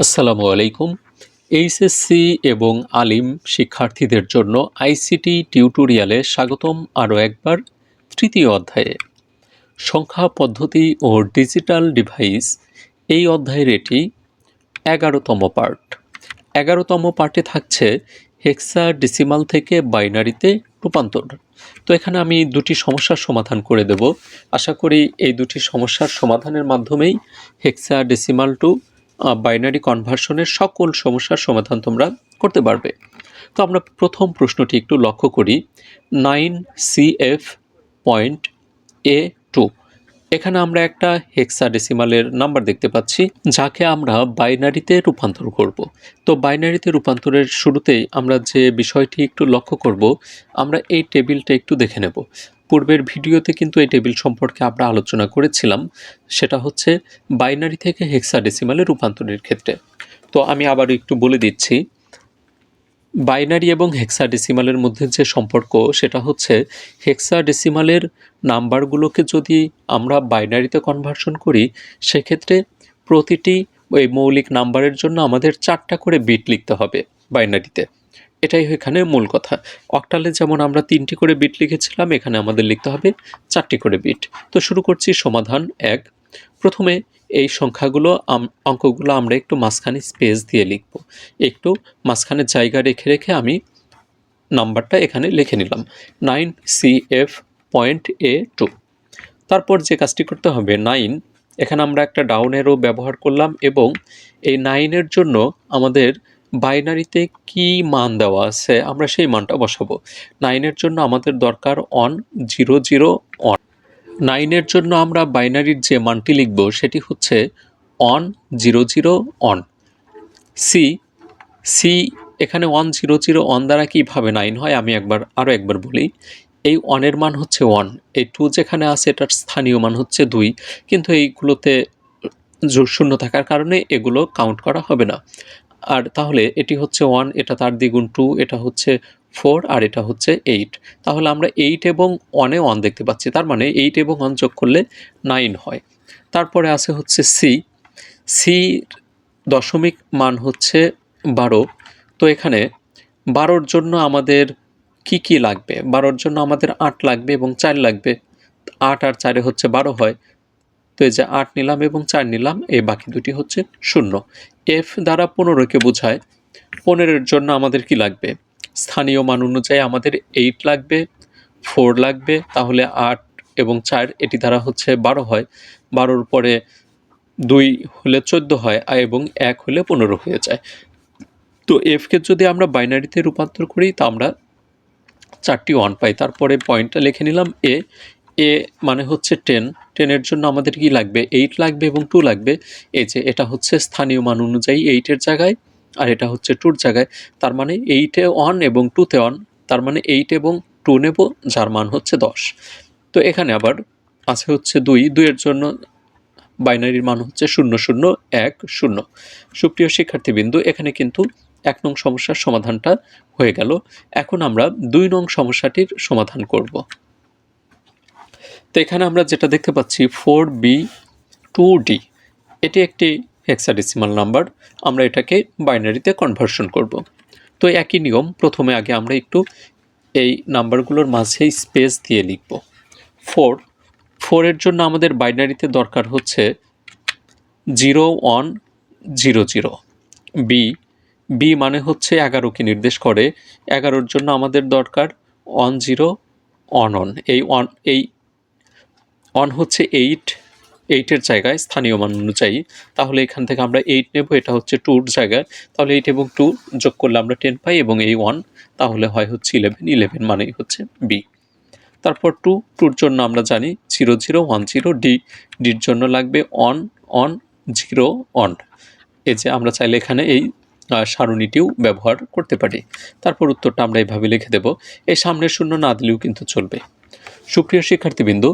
আসসালামু আলাইকুম। এইচএসসি এবং আলিম শিক্ষার্থীদের জন্য আইসিটি টিউটোরিয়ালে স্বাগতম আরও একবার তৃতীয় অধ্যায়ে। সংখ্যা, পদ্ধতি ও ডিজিটাল ডিভাইস এই অধ্যায়ের এটি এগারোতম পার্ট এগারোতম পার্টে থাকছে হেক্সা ডিসিমাল থেকে বাইনারিতে রূপান্তর। তো এখানে আমি দুটি সমস্যার সমাধান করে দেব। আশা করি এই দুটি সমস্যার সমাধানের মাধ্যমেই হেক্সা ডেসিমাল টু বাইনারি কনভার্সনের সকল সমস্যার সমাধান তোমরা করতে পারবে। তো আমরা প্রথম প্রশ্নটি একটু লক্ষ্য করি। Nine C F point A two এখানে আমরা একটা হেক্সাডেসিমালের নাম্বার দেখতে পাচ্ছি, যাকে আমরা বাইনারিতে রূপান্তর করব। তো বাইনারিতে রূপান্তরের শুরুতেই আমরা যে বিষয়টি একটু লক্ষ্য করব, আমরা এই টেবিলটা একটু দেখে নেব। পূর্বের ভিডিওতে কিন্তু এই টেবিল সম্পর্কে আমরা আলোচনা করেছিলাম। সেটা হচ্ছে বাইনারি থেকে হেক্সাডেসিমালে রূপান্তরের ক্ষেত্রে। তো আমি আবার একটু বলে দিচ্ছি, বাইনারি এবং হেক্সাডেসিমালের মধ্যে যে সম্পর্ক, সেটা হচ্ছে হেক্সাডেসিমালের নাম্বারগুলোকে যদি আমরা বাইনারিতে কনভার্সন করি, সেক্ষেত্রে প্রতিটি ওই মৌলিক নাম্বারের জন্য আমাদের চারটা করে বিট লিখতে হবে বাইনারিতে। এটাই এখানে মূল কথা। অক্টালে যেমন আমরা তিনটি করে বিট লিখেছিলাম, এখানে আমাদের লিখতে হবে চারটি করে বিট তো শুরু করছি সমাধান এক। প্রথমে এই সংখ্যাগুলো অঙ্কগুলো আমরা একটু মাঝখানে স্পেস দিয়ে লিখব। একটু মাঝখানে জায়গা রেখে রেখে আমি নাম্বারটা এখানে লিখে নিলাম। Nine C F point A two তারপর যে কাজটি করতে হবে নাইন এখানে আমরা একটা ডাউনেরও ব্যবহার করলাম এবং এই নাইনের জন্য আমাদের বাইনারিতে কি মান দেওয়া আছে? আমরা সেই মানটা বসাবো। নাইনের জন্য আমাদের দরকার অন জিরো জিরো অন নাইনের জন্য আমরা বাইনারির যে মানটি লিখব, সেটি হচ্ছে one zero zero one C C এখানে ওয়ান জিরো জিরো ওয়ান দ্বারা কীভাবে নাইন হয়, আমি একবার আরও একবার বলি। এই ওয়ানের মান হচ্ছে ওয়ান এই টু যেখানে আছে, এটার স্থানীয় মান হচ্ছে দুই। কিন্তু এইগুলোতে শূন্য থাকার কারণে এগুলো কাউন্ট করা হবে না। আর তাহলে এটি হচ্ছে ওয়ান এটা তার দ্বিগুণ টু এটা হচ্ছে ফোর আর এটা হচ্ছে এইট তাহলে আমরা এইট এবং ওয়ানে ওয়ান দেখতে পাচ্ছি, তার মানে এইট এবং ওয়ান যোগ করলে নাইন হয়। তারপরে আছে হচ্ছে সি সি দশমিক মান হচ্ছে বারো। তো এখানে বারোর জন্য আমাদের কি কি লাগবে? বারোর জন্য আমাদের আট লাগবে এবং চার লাগবে। আট আর চারে হচ্ছে বারো হয়। তো এই যে আট নিলাম এবং চার নিলাম, এই বাকি দুটি হচ্ছে শূন্য। এফ দ্বারা পনেরোকে বোঝায়, পনেরোর জন্য আমাদের কি লাগবে? স্থানীয় মান অনুযায়ী আমাদের এইট লাগবে ফোর লাগবে, তাহলে আট এবং চার এটি দ্বারা হচ্ছে বারো হয়। বারোর পরে দুই হলে চোদ্দ হয় এবং এক হলে পনেরো হয়ে যায়। তো এফকে যদি আমরা বাইনারিতে রূপান্তর করি, তা আমরা চারটি ওয়ান পাই। তারপরে পয়েন্টটা লিখে নিলাম এ এ মানে হচ্ছে টেন টেনের জন্য আমাদের কি লাগবে? এইট লাগবে এবং টু লাগবে। এই যে এটা হচ্ছে স্থানীয় মান অনুযায়ী এইটের জায়গায় আর এটা হচ্ছে টুর জায়গায়। তার মানে এইটে ওয়ান এবং টুতে ওয়ান তার মানে এইট এবং টু নেব, যার মান হচ্ছে দশ। তো এখানে আবার আছে হচ্ছে দুই। দুইয়ের জন্য বাইনারির মান হচ্ছে শূন্য শূন্য, এক, শূন্য। সুপ্রিয় শিক্ষার্থীবৃন্দু, এখানে কিন্তু এক নং সমস্যার সমাধানটা হয়ে গেল। এখন আমরা দুই নং সমস্যাটির সমাধান করব। তো এখানে আমরা যেটা দেখতে পাচ্ছি ফোর বি টু ডি এটি একটি হেক্সাডেসিমাল নাম্বার আমরা এটাকে বাইনারিতে কনভার্সন করব। তো একই নিয়ম, প্রথমে আগে আমরা একটু এই নাম্বারগুলোর মাঝে স্পেস দিয়ে লিখব। ফোর ফোরের জন্য আমাদের বাইনারিতে দরকার হচ্ছে zero one zero zero B B মানে হচ্ছে এগারোকে নির্দেশ করে, এগারোর জন্য আমাদের দরকার ওয়ান জিরো অন অন এই ওয়ান এই অন হচ্ছে এইট এইটের জায়গায় স্থানীয় মান অনুযায়ী। তাহলে এখান থেকে আমরা এইট নেব, এটা হচ্ছে টুর জায়গায়। তাহলে এইট এবং টু যোগ করলে আমরা টেন পাই এবং এই ওয়ান তাহলে হয় হচ্ছে ইলেভেন ইলেভেন মানেই হচ্ছে বি তারপর টু টুর জন্য আমরা জানি zero zero one zero D ডির জন্য লাগবে অন অন জিরো অন এই যে আমরা চাইলে এখানে এই সারণীটিও ব্যবহার করতে পারি। তারপর উত্তরটা আমরা এভাবে লিখে দেব। এই সামনের শূন্য না দিলেও কিন্তু চলবে। সুপ্রিয় শিক্ষার্থীবৃন্দ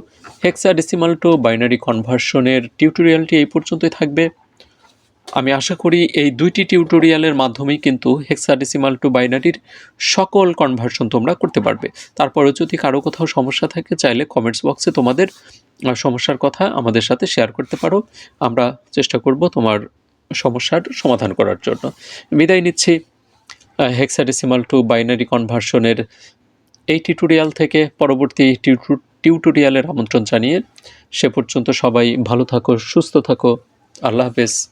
হেক্সাডেসিমাল টু বাইনারি কনভার্সনের টিউটোরিয়ালটি এই পর্যন্তই থাকবে। আমি আশা করি এই দুইটি টিউটোরিয়ালের মাধ্যমেই কিন্তু হেক্সা হেক্সাডেসিমাল টু বাইনারির সকল কনভার্সন তোমরা করতে পারবে। তারপরে যদি কারও কোথাও সমস্যা থাকে, চাইলে কমেন্টস বক্সে তোমাদের সমস্যার কথা আমাদের সাথে শেয়ার করতে পারো। আমরা চেষ্টা করব তোমার সমস্যার সমাধান করার জন্য। বিদায় নিচ্ছি হেক্সা হেক্সাডেসিমাল টু বাইনারি কনভার্সনের এই টিউটোরিয়াল থেকে পরবর্তী টিউটো- টিউটোরিয়ালের আমন্ত্রণ জানিয়ে সে পর্যন্ত সবাই ভালো থাকো, সুস্থ থাকো। আল্লাহ হাফেজ।